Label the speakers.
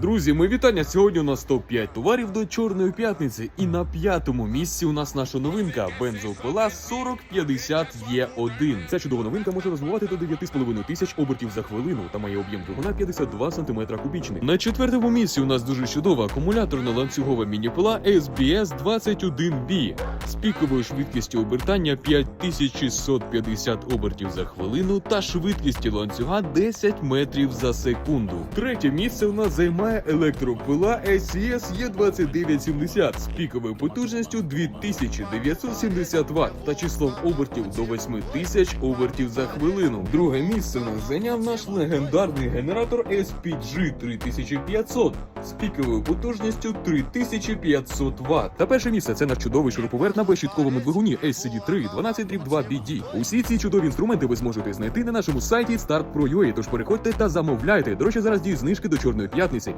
Speaker 1: Друзі, ми вітання. Сьогодні у нас топ-5 товарів до Чорної п'ятниці. І на п'ятому місці у нас наша новинка бензопила 4050 Е1. Ця чудова новинка може розвивати до 9,5 тисяч обертів за хвилину та має об'єм двигуна 52 см кубічний. На четвертому місці у нас дуже чудова акумуляторна ланцюгова міні-пила SBS 21B з піковою швидкістю обертання 5650 обертів за хвилину та швидкістю ланцюга 10 метрів за секунду. Третє місце у нас займає електропила SCS E2970 з піковою потужністю 2970 Вт та числом обертів до 8000 обертів за хвилину. Друге місце у нас зайняв наш легендарний генератор SPG 3500 з піковою потужністю 3500 Вт. Та перше місце це наш чудовий шуруповерт на безщітковому двигуні SCD3 12 2 BD. Усі ці чудові інструменти ви зможете знайти на нашому сайті Start.Pro.ua, тож переходьте та замовляйте. До речі, зараз діють знижки до чорної п'ятниці.